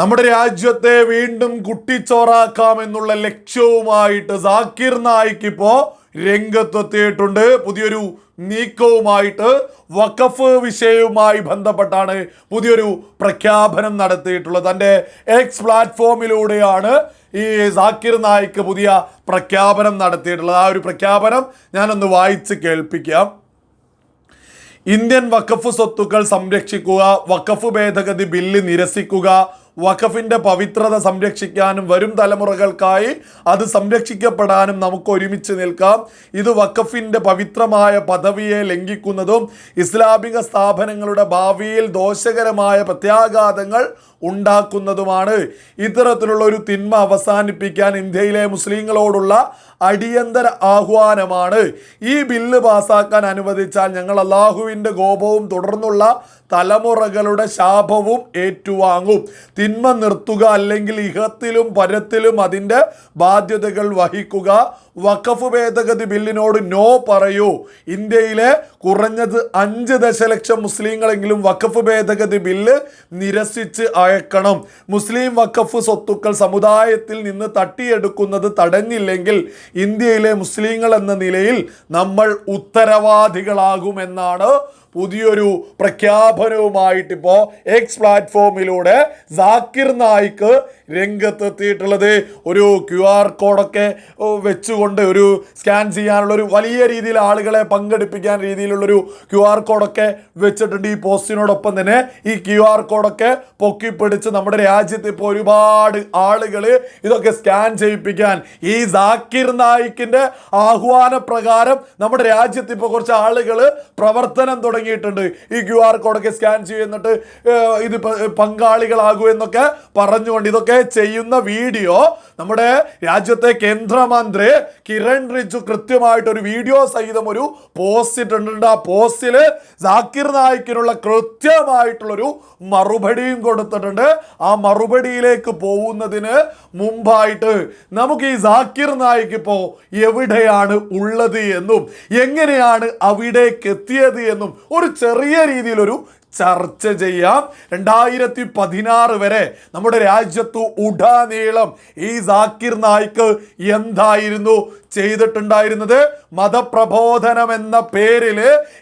നമ്മുടെ രാജ്യത്തെ വീണ്ടും കുട്ടിച്ചോറാക്കാം എന്നുള്ള ലക്ഷ്യവുമായിട്ട് സാക്കിർ നായിക്ക് ഇപ്പോ രംഗത്തെത്തിയിട്ടുണ്ട്. പുതിയൊരു നീക്കവുമായിട്ട് വഖഫ് വിഷയവുമായി ബന്ധപ്പെട്ടാണ് പുതിയൊരു പ്രഖ്യാപനം നടത്തിയിട്ടുള്ളത്. തന്റെ എക്സ് പ്ലാറ്റ്ഫോമിലൂടെയാണ് ഈ സാക്കിർ നായിക്ക് പുതിയ പ്രഖ്യാപനം നടത്തിയിട്ടുള്ളത്. ആ ഒരു പ്രഖ്യാപനം ഞാനൊന്ന് വായിച്ച് കേൾപ്പിക്കാം. ഇന്ത്യൻ വഖഫ് സ്വത്തുക്കൾ സംരക്ഷിക്കുക വഖഫ് ഭേദഗതി ബില്ല് നിരസിക്കുക വഖഫിന്റെ പവിത്രത സംരക്ഷിക്കാനും വരും തലമുറകൾക്കായി അത് സംരക്ഷിക്കപ്പെടാനും നമുക്ക് ഒരുമിച്ച് നിൽക്കാം. ഇത് വഖഫിന്റെ പവിത്രമായ പദവിയെ ലംഘിക്കുന്നതും ഇസ്ലാമിക സ്ഥാപനങ്ങളുടെ ഭാവിയിൽ ദോഷകരമായ പ്രത്യാഘാതങ്ങൾ ഉണ്ടാക്കുന്നതുമാണ്. ഇത്തരത്തിലുള്ള ഒരു തിന്മ അവസാനിപ്പിക്കാൻ ഇന്ത്യയിലെ മുസ്ലിങ്ങളോടുള്ള അടിയന്തര ആഹ്വാനമാണ്. ഈ ബില്ല് പാസാക്കാൻ അനുവദിച്ചാൽ ഞങ്ങൾ അള്ളാഹുവിന്റെ കോപവും തുടർന്നുള്ള തലമുറകളുടെ ശാപവും ഏറ്റുവാങ്ങും. തിന്മ നിർത്തുക അല്ലെങ്കിൽ ഇഹത്തിലും പരത്തിലും അതിന്റെ ബാധ്യതകൾ വഹിക്കുക. വഖഫ് ഭേദഗതി ബില്ലിനോട് നോ പറയൂ. ഇന്ത്യയിലെ കുറഞ്ഞത് അഞ്ച് ദശലക്ഷം മുസ്ലിങ്ങളെങ്കിലും വഖഫ് ഭേദഗതി ബില്ല് നിരസിച്ച് അയക്കണം. മുസ്ലിം വഖഫ് സ്വത്തുക്കൾ സമുദായത്തിൽ നിന്ന് തട്ടിയെടുക്കുന്നത് തടഞ്ഞില്ലെങ്കിൽ ഇന്ത്യയിലെ മുസ്ലിങ്ങൾ എന്ന നിലയിൽ നമ്മൾ ഉത്തരവാദികളാകുമെന്നാണ് പുതിയൊരു പ്രഖ്യാപനവുമായിട്ട് ഇപ്പോൾ എക്സ് പ്ലാറ്റ്ഫോമിലൂടെ ജാക്കിർ നായിക്ക് രംഗത്തെത്തിയിട്ടുള്ളത്. ഒരു ക്യു ആർ കോഡൊക്കെ ഓ, വെച്ചുകൊണ്ട് ഒരു സ്കാൻ ചെയ്യാനുള്ള ഒരു വലിയ രീതിയിൽ ആളുകളെ പങ്കെടുപ്പിക്കാൻ രീതിയിലുള്ളൊരു ക്യു ആർ കോഡൊക്കെ വെച്ചിട്ടുണ്ട് ഈ പോസ്റ്റിനോടൊപ്പം തന്നെ. ഈ ക്യു ആർ കോഡൊക്കെ പൊക്കിപ്പിടിച്ച് നമ്മുടെ രാജ്യത്ത് ഇപ്പോൾ ഒരുപാട് ആളുകൾ ഇതൊക്കെ സ്കാൻ ചെയ്യിപ്പിക്കാൻ ഈ സാക്കിർ നായിക്കിന്റെ ആഹ്വാന പ്രകാരം നമ്മുടെ രാജ്യത്ത് ഇപ്പോൾ കുറച്ച് ആളുകൾ പ്രവർത്തനം തുടങ്ങിയിട്ടുണ്ട്. ഈ ക്യു ആർ കോഡൊക്കെ സ്കാൻ ചെയ്യുന്നിട്ട് ഇത് പങ്കാളികളാകൂ എന്നൊക്കെ പറഞ്ഞുകൊണ്ട് ഇതൊക്കെ ചെയ്യുന്ന വീഡിയോ നമ്മുടെ രാജ്യത്തെ കേന്ദ്രമന്ത്രി കിരൺ റിജു കൃത്യമായിട്ട് ഒരു വീഡിയോ സഹിതം ഒരു പോസ്റ്റ് ഇട്ടിട്ടുണ്ട്. ആ പോസ്റ്റിൽ ജാക്കിർ നായിക്കിനുള്ള കൃത്യമായിട്ടുള്ളൊരു മറുപടിയും കൊടുത്തിട്ടുണ്ട്. ആ മറുപടിയിലേക്ക് പോകുന്നതിന് മുമ്പായിട്ട് നമുക്ക് ഈ ജാക്കിർ നായിക്ക് ഇപ്പോ എവിടെയാണ് ഉള്ളത് എന്നും എങ്ങനെയാണ് അവിടേക്ക് എത്തിയത് എന്നും ഒരു ചെറിയ രീതിയിലൊരു ചർച്ച ചെയ്യാം. രണ്ടായിരത്തി പതിനാറ് വരെ നമ്മുടെ രാജ്യത്തു ഉടനീളം ഈ സാക്കിർ നായിക്ക് എന്തായിരുന്നു? ചെയ്തിട്ടുണ്ടായിരുന്നത് മതപ്രബോധനം എന്ന പേരിൽ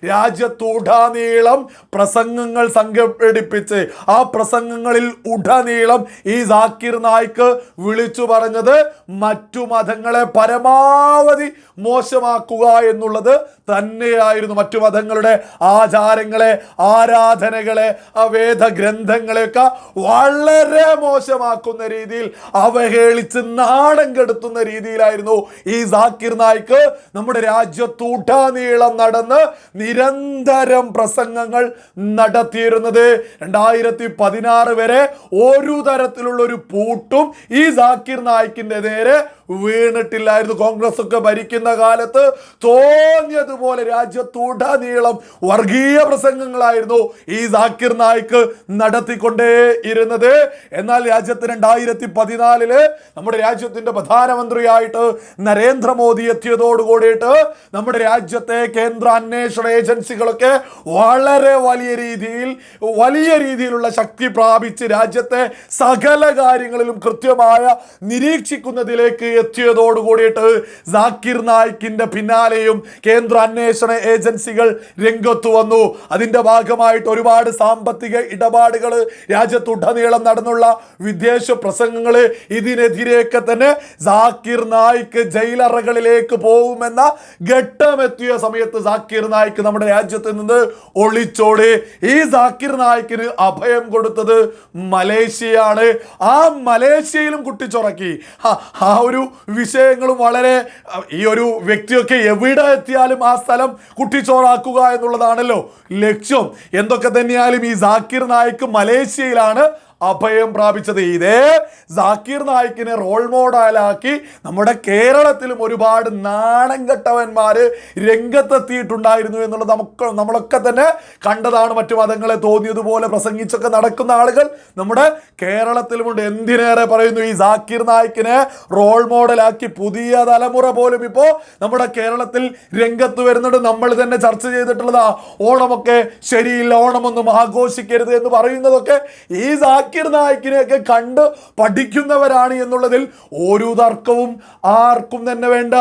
രാജ്യത്തുടനീളം പ്രസംഗങ്ങൾ സംഘടിപ്പിച്ച് ആ പ്രസംഗങ്ങളിൽ ഉടനീളം ഈ സാക്കിർ നായിക്ക് വിളിച്ചു പറഞ്ഞത് മറ്റു മതങ്ങളെ പരമാവധി മോശമാക്കുക എന്നുള്ളത് തന്നെയായിരുന്നു. മറ്റു മതങ്ങളുടെ ആചാരങ്ങളെ ആരാധനകളെ ആ വേദഗ്രന്ഥങ്ങളെയൊക്കെ വളരെ മോശമാക്കുന്ന രീതിയിൽ അവഹേളിച്ച് നാണം കെടുത്തുന്ന രീതിയിലായിരുന്നു ഈ സാക്കിർ നായിക്ക് നമ്മുടെ രാജ്യത്തൂട്ടാനീളം നടന്ന് നിരന്തരം പ്രസംഗങ്ങൾ നടത്തിയിരുന്നത്. രണ്ടായിരത്തി പതിനാറ് വരെ ഒരു തരത്തിലുള്ള ഒരു പൂട്ടും ഈ സാക്കിർ നായിക്കിന്റെ നേരെ വീണിട്ടില്ലായിരുന്നു. കോൺഗ്രസ് ഒക്കെ ഭരിക്കുന്ന കാലത്ത് തോന്നിയതുപോലെ രാജ്യത്തുടനീളം വർഗീയ പ്രസംഗങ്ങളായിരുന്നു ഈ സാക്കിർ നായിക്ക് നടത്തിക്കൊണ്ടേ ഇരുന്നത്. എന്നാൽ രാജ്യത്ത് രണ്ടായിരത്തി പതിനാലിൽ നമ്മുടെ രാജ്യത്തിന്റെ പ്രധാനമന്ത്രിയായിട്ട് നരേന്ദ്രമോദി എത്തിയതോട് കൂടിയിട്ട് നമ്മുടെ രാജ്യത്തെ കേന്ദ്ര അന്വേഷണ ഏജൻസികളൊക്കെ വളരെ വലിയ രീതിയിൽ വലിയ രീതിയിലുള്ള ശക്തി പ്രാപിച്ച് രാജ്യത്തെ സകല കാര്യങ്ങളിലും കൃത്യമായ നിരീക്ഷിക്കുന്നതിലേക്ക് എത്തിയതോട് കൂടിയിട്ട് സാക്കിർ നായിക്കിന്റെ പിന്നാലെയും കേന്ദ്ര അന്വേഷണ ഏജൻസികൾ രംഗത്ത് വന്നു. അതിന്റെ ഭാഗമായിട്ട് ഒരുപാട് സാമ്പത്തിക ഇടപാടുകൾ രാജ്യത്തുടനീളം നടന്നുള്ള വിദേശ പ്രസംഗങ്ങൾ ഇതിനെതിരെയൊക്കെ തന്നെ സാക്കിർ നായിക്ക് ജയിലറകളിലേക്ക് പോകുമെന്ന ഘട്ടമെത്തിയ സമയത്ത് സാക്കിർ നായിക്ക് നമ്മുടെ രാജ്യത്ത് നിന്ന് ഒളിച്ചോടി. ഈ സാക്കിർ നായിക്കിന് അഭയം കൊടുത്തത് മലേഷ്യയാണ്. ആ മലേഷ്യയിലും കുട്ടിച്ചുറക്കി. ആ- ആ ഒരു വിഷയങ്ങളും വളരെ ഈ ഒരു വ്യക്തിയൊക്കെ എവിടെ എത്തിയാലും ആ സ്ഥലം കുട്ടിച്ചോറാക്കുക എന്നുള്ളതാണല്ലോ ലക്ഷ്യം. എന്തൊക്കെ തന്നെയാലും ഈ സാക്കിർ നായിക്ക് മലേഷ്യയിലാണ് അഭയം പ്രാപിച്ചത് ഇതേ സാക്കീർ നായിക്കിനെ റോൾ മോഡലാക്കി നമ്മുടെ കേരളത്തിലും ഒരുപാട് നാണം കെട്ടവന്മാർ രംഗത്തെത്തിയിട്ടുണ്ടായിരുന്നു എന്നുള്ളത് നമുക്ക് നമ്മളൊക്കെ തന്നെ കണ്ടതാണ്. മറ്റു മതങ്ങളെ തോന്നിയതുപോലെ പ്രസംഗിച്ചൊക്കെ നടക്കുന്ന ആളുകൾ നമ്മുടെ കേരളത്തിലുമുണ്ട്. എന്തിനേറെ പറയുന്നു ഈ സാക്കീർ നായിക്കിനെ റോൾ മോഡലാക്കി പുതിയ തലമുറ പോലും ഇപ്പോ നമ്മുടെ കേരളത്തിൽ രംഗത്ത് വരുന്നുണ്ട്. നമ്മൾ തന്നെ ചർച്ച ചെയ്തിട്ടുള്ളതാ ഓണമൊക്കെ ശരിയില്ല ഓണമൊന്നും ആഘോഷിക്കരുത് എന്ന് പറയുന്നതൊക്കെ ഈ സാക്കിർ ജാക്കിർ നായിക്കിനെയൊക്കെ കണ്ട് പഠിക്കുന്നവരാണ് എന്നുള്ളതിൽ ഒരു തർക്കവും ആർക്കും തന്നെ വേണ്ട.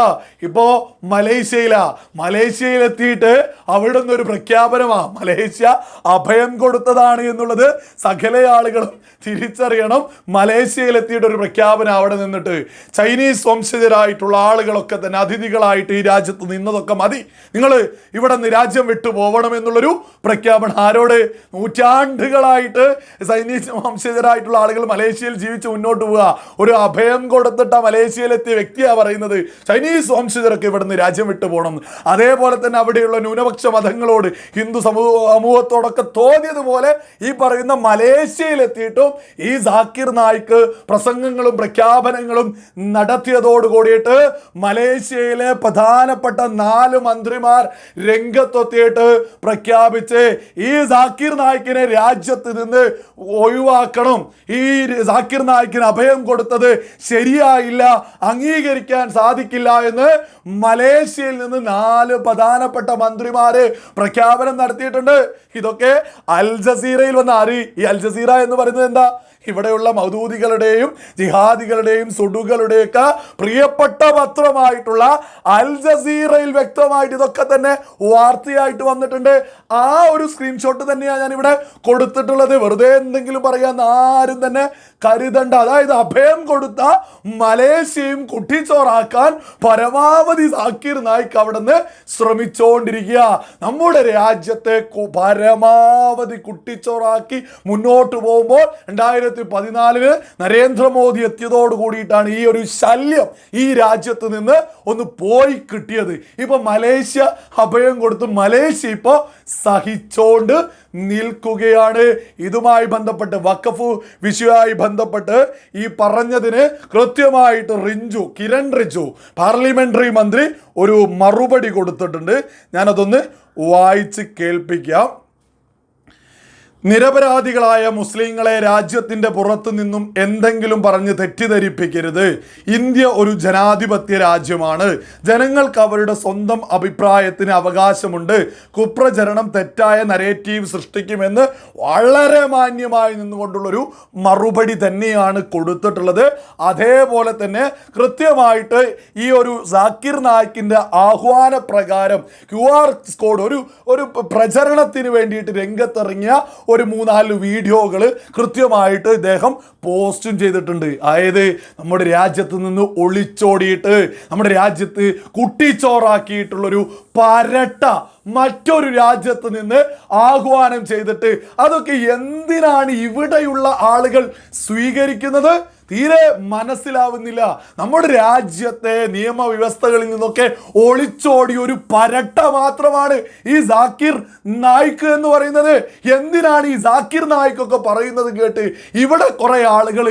ഇപ്പോ മലേഷ്യയിലാ. മലേഷ്യയിലെത്തിയിട്ട് അവിടെ നിന്നൊരു പ്രഖ്യാപനമാ. മലേഷ്യ അഭയം കൊടുത്തതാണ് എന്നുള്ളത് സകല ആളുകളും തിരിച്ചറിയണം. മലേഷ്യയിലെത്തിയിട്ട് ഒരു പ്രഖ്യാപനം അവിടെ നിന്നിട്ട് ചൈനീസ് വംശജരായിട്ടുള്ള ആളുകളൊക്കെ തന്നെ അതിഥികളായിട്ട് ഈ രാജ്യത്ത് നിന്നതൊക്കെ മതി. നിങ്ങൾ ഇവിടെ നിന്ന് രാജ്യം വിട്ടു പോകണം എന്നുള്ളൊരു പ്രഖ്യാപനം ആരോട്? നൂറ്റാണ്ടുകളായിട്ട് ചൈനീസ് വംശജരായിട്ടുള്ള ആളുകൾ മലേഷ്യയിൽ ജീവിച്ച് മുന്നോട്ട് പോവുക. ഒരു അഭയം കൊടുത്തിട്ട് മലേഷ്യയിലെത്തിയ വ്യക്തിയാണ് പറയുന്നത്. ചൈനീസ് വംശജരൊക്കെ ഇവിടുന്ന് രാജ്യം വിട്ടു പോകണം അതേപോലെ തന്നെ അവിടെയുള്ള ന്യൂനപക്ഷ മതങ്ങളോട് ഹിന്ദു സമൂഹ സമൂഹത്തോടൊക്കെ തോന്നിയതുപോലെ ഈ പറയുന്ന മലേഷ്യയിലെത്തിയിട്ടും ഈ സാക്കിർ നായിക്ക് പ്രസംഗങ്ങളും പ്രഖ്യാപനങ്ങളും നടത്തിയതോട് കൂടിയിട്ട് മലേഷ്യയിലെ പ്രധാനപ്പെട്ട നാല് മന്ത്രിമാർ രംഗത്തെത്തിയിട്ട് പ്രഖ്യാപിച്ച് ഈ സാക്കിർ നായിക്കിനെ രാജ്യത്ത് നിന്ന് ഒഴിവാക്കണം ഈ സാക്കിർ നായിക്കിന് അഭയം കൊടുത്തത് ശരിയായില്ല അംഗീകരിക്കാൻ സാധിക്കില്ല എന്ന് മലേഷ്യയിൽ നിന്ന് നാല് പ്രധാനപ്പെട്ട മന്ത്രിമാര് പ്രഖ്യാപനം നടത്തിയിട്ടുണ്ട്. ഇതൊക്കെ അൽ ജസീറയിൽ വന്ന അറി. ഈ അൽ ജസീറ എന്ന് പറയുന്നത് എന്താ? ഇവിടെയുള്ള മൗദൂദികളുടെയും ജിഹാദികളുടെയും സുഡുകളുടെയൊക്കെ പ്രിയപ്പെട്ട പത്രമായിട്ടുള്ള അൽ ജസീറയിൽ വ്യക്തമായിട്ട് ഇതൊക്കെ തന്നെ വാർത്തയായിട്ട് വന്നിട്ടുണ്ട്. ആ ഒരു സ്ക്രീൻഷോട്ട് തന്നെയാണ് ഞാൻ ഇവിടെ കൊടുത്തിട്ടുള്ളത്. വെറുതെ എന്തെങ്കിലും പറയാൻ ആരും തന്നെ കരുതണ്ട. അതായത് അഭയം കൊടുത്ത മലേഷ്യയും കുട്ടിച്ചോറാക്കാൻ പരമാവധി സാക്കിർ നായിക്ക് അവിടെ നിന്ന് ശ്രമിച്ചുകൊണ്ടിരിക്കുക നമ്മുടെ രാജ്യത്തെ പരമാവധി കുട്ടിച്ചോറാക്കി മുന്നോട്ട് പോകുമ്പോൾ രണ്ടായിരത്തി പതിനാലിന് നരേന്ദ്രമോദി എത്തിയതോട് കൂടിയിട്ടാണ് ഈ ഒരു ശല്യം ഈ രാജ്യത്ത് നിന്ന് ഒന്ന് പോയി കിട്ടിയത്. ഇപ്പൊ മലേഷ്യ അഭയം കൊടുത്ത് മലേഷ്യ ഇപ്പോ സഹിച്ചോണ്ട് നിൽക്കുകയാണ്. ഇതുമായി ബന്ധപ്പെട്ട് വഖഫ് വിഷയമായി ബന്ധപ്പെട്ട് ഈ പറഞ്ഞതിന് കൃത്യമായിട്ട് റിഞ്ചു കിരൺ റിഞ്ചു പാർലമെന്ററി മന്ത്രി ഒരു മറുപടി കൊടുത്തിട്ടുണ്ട്. ഞാനതൊന്ന് വായിച്ച് കേൾപ്പിക്കാം. നിരപരാധികളായ മുസ്ലിങ്ങളെ രാജ്യത്തിന്റെ പുറത്തു നിന്നും എന്തെങ്കിലും പറഞ്ഞ് തെറ്റിദ്ധരിപ്പിക്കരുത്. ഇന്ത്യ ഒരു ജനാധിപത്യ രാജ്യമാണ്. ജനങ്ങൾക്ക് അവരുടെ സ്വന്തം അഭിപ്രായത്തിന് അവകാശമുണ്ട്. കുപ്രചരണം തെറ്റായ നരേറ്റീവ് സൃഷ്ടിക്കുമെന്ന് വളരെ മാന്യമായി നിന്നുകൊണ്ടുള്ളൊരു മറുപടി തന്നെയാണ് കൊടുത്തിട്ടുള്ളത്. അതേപോലെ തന്നെ കൃത്യമായിട്ട് ഈ ഒരു സാക്കിർ നായിക്കിന്റെ ആഹ്വാന പ്രകാരം ക്യു ആർ കോഡ് ഒരു ഒരു പ്രചരണത്തിന് വേണ്ടിയിട്ട് രംഗത്തിറങ്ങിയ മൂന്നാൽ വീഡിയോകൾ കൃത്യമായിട്ട് ഇദ്ദേഹം പോസ്റ്റും ചെയ്തിട്ടുണ്ട്. അതായത് നമ്മുടെ രാജ്യത്ത് നിന്ന് ഒളിച്ചോടിയിട്ട് നമ്മുടെ രാജ്യത്ത് കുട്ടിച്ചോറാക്കിയിട്ടുള്ളൊരു പരട്ട മറ്റൊരു രാജ്യത്ത് നിന്ന് ആഹ്വാനം ചെയ്തിട്ട് അതൊക്കെ എന്തിനാണ് ഇവിടെയുള്ള ആളുകൾ സ്വീകരിക്കുന്നത്? തീരെ മനസ്സിലാവുന്നില്ല. നമ്മുടെ രാജ്യത്തെ നിയമവ്യവസ്ഥകളിൽ നിന്നൊക്കെ ഒളിച്ചോടി ഒരു പരട്ട മാത്രമാണ് ഈ സാക്കിർ നായിക്ക് എന്ന് പറയുന്നത്. എന്തിനാണ് ഈ സാക്കിർ നായിക്കൊക്കെ പറയുന്നത് കേട്ട് ഇവിടെ കുറേ ആളുകൾ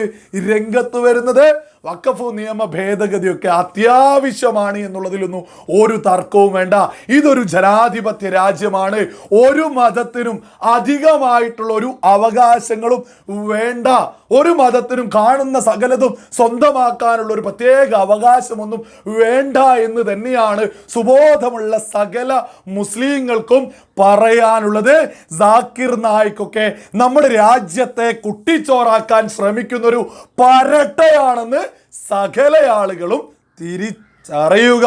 രംഗത്ത് വരുന്നത്? വഖഫ് നിയമ ഭേദഗതിയൊക്കെ അത്യാവശ്യമാണ് എന്നുള്ളതിലൊന്നും ഒരു തർക്കവും വേണ്ട. ഇതൊരു ജനാധിപത്യ രാജ്യമാണ്. ഒരു മതത്തിനും അധികമായിട്ടുള്ള ഒരു അവകാശങ്ങളും വേണ്ട. ഒരു മതത്തിനും കാണുന്ന സകലതും സ്വന്തമാക്കാനുള്ള ഒരു പ്രത്യേക അവകാശമൊന്നും വേണ്ട എന്ന് തന്നെയാണ് സുബോധമുള്ള സകല മുസ്ലിങ്ങൾക്കും പറയാനുള്ളത്. ജാക്കിർ നായിക്കൊക്കെ നമ്മുടെ രാജ്യത്തെ കുട്ടിച്ചോറാക്കാൻ ശ്രമിക്കുന്നൊരു പരട്ടയാണെന്ന് സകല ആളുകളും തിരിച്ചറിയുക.